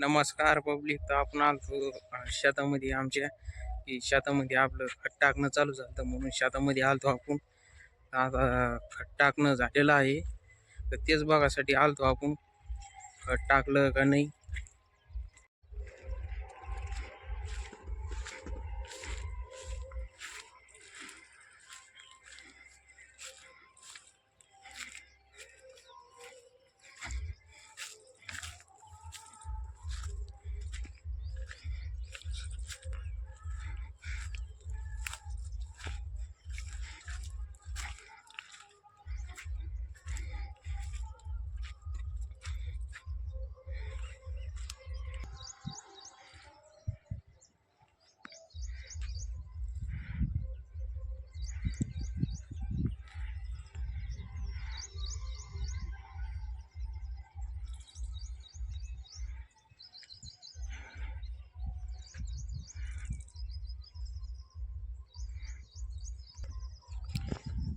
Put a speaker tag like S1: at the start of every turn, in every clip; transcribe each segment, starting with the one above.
S1: नमस्कार पब्लिक. तर आपण आलतो शेतामध्ये आमच्या. की शेतामध्ये आपलं खत टाकणं चालू झालं म्हणून शेतामध्ये आलतो आपण. आता खत टाकणं झालेलं आहे. तर तेच बघासाठी आलतो आपण. खत टाकलं का नाही?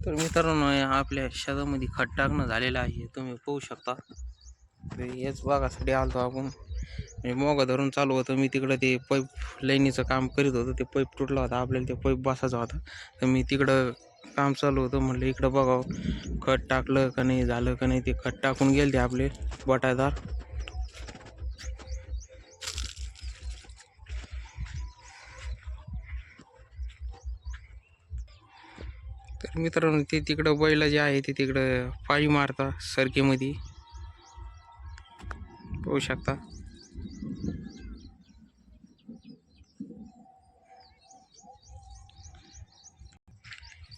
S1: तर मित्रांनो आपल्या शेतामध्ये खत टाकणं झालेलं आहे. तुम्ही पाहू शकता. तर हेच बघासाठी आलतो आपण. म्हणजे मोगा धरून चालू होतं. मी तिकडं ते पाईप लाईनीचं काम करीत होतो. ते पाईप तुटला होता. आपल्याला ते पाईप बसायचा होता. तर मी तिकडं काम चालू होतं. म्हणलं इकडं बघावं. खत टाकलं का नाही झालं का नाही ते खत टाकून गेले ते आपले बटायदार तर मित्रांनो ते तिकडं बैल जे आहे ते तिकडं पाळी मारता सरकेमध्ये. पाहू शकता.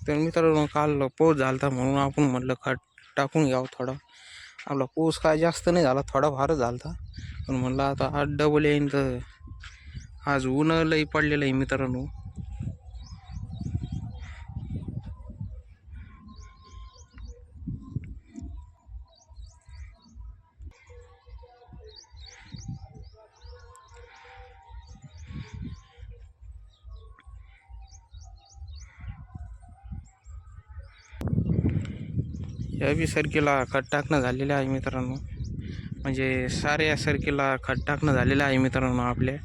S1: तर मित्रांनो काल पाऊस झालता म्हणून आपण म्हटलं खट टाकून घ्यावं थोडा. आपला पाऊस काय जास्त नाही झाला थोडा फारच झालता. पण म्हणलं आता आज डबल येईन तर आज ऊन लई पडलेलं आहे मित्रांनो. या बी सर्कीला खत टाकणं झालेलं आहे मित्रांनो. म्हणजे साऱ्या सर्कीला खत टाकणं झालेलं आहे मित्रांनो आपल्या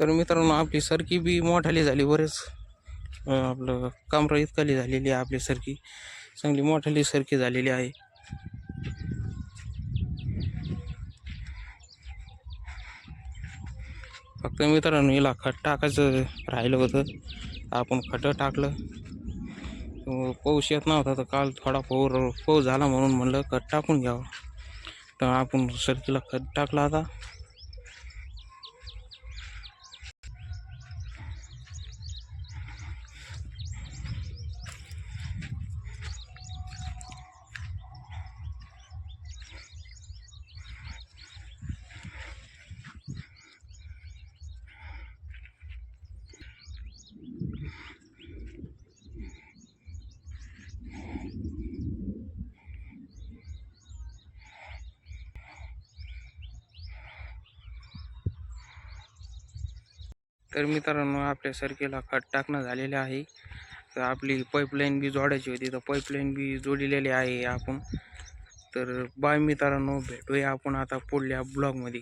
S1: तर मित्रांनो आपली सरकी बी मोठाली झाली बरेच. आपलं कामरा इतकाली झालेली आहे आपली सरकी. चांगली मोठाली सरकी झालेली आहे. फक्त मित्रांनो हिला खत टाकायचं राहिलं होतं. आपण खट टाकलं. पाऊस येत नव्हता तर काल थोडा पाऊर पाऊस झाला म्हणून म्हणलं खत टाकून घ्यावं. तर आपण सरकीला खत टाकला आता. तर मित्रांनो आपल्या सरकीला खत टाकणं झालेलं आहे. तर आपली पाईपलाईन बी जोडायची होती. तर पाईपलाईन बी जोडलेली आहे आपण. तर बाय मित्रांनो भेटूया आपण आता पुढल्या ब्लॉगमध्ये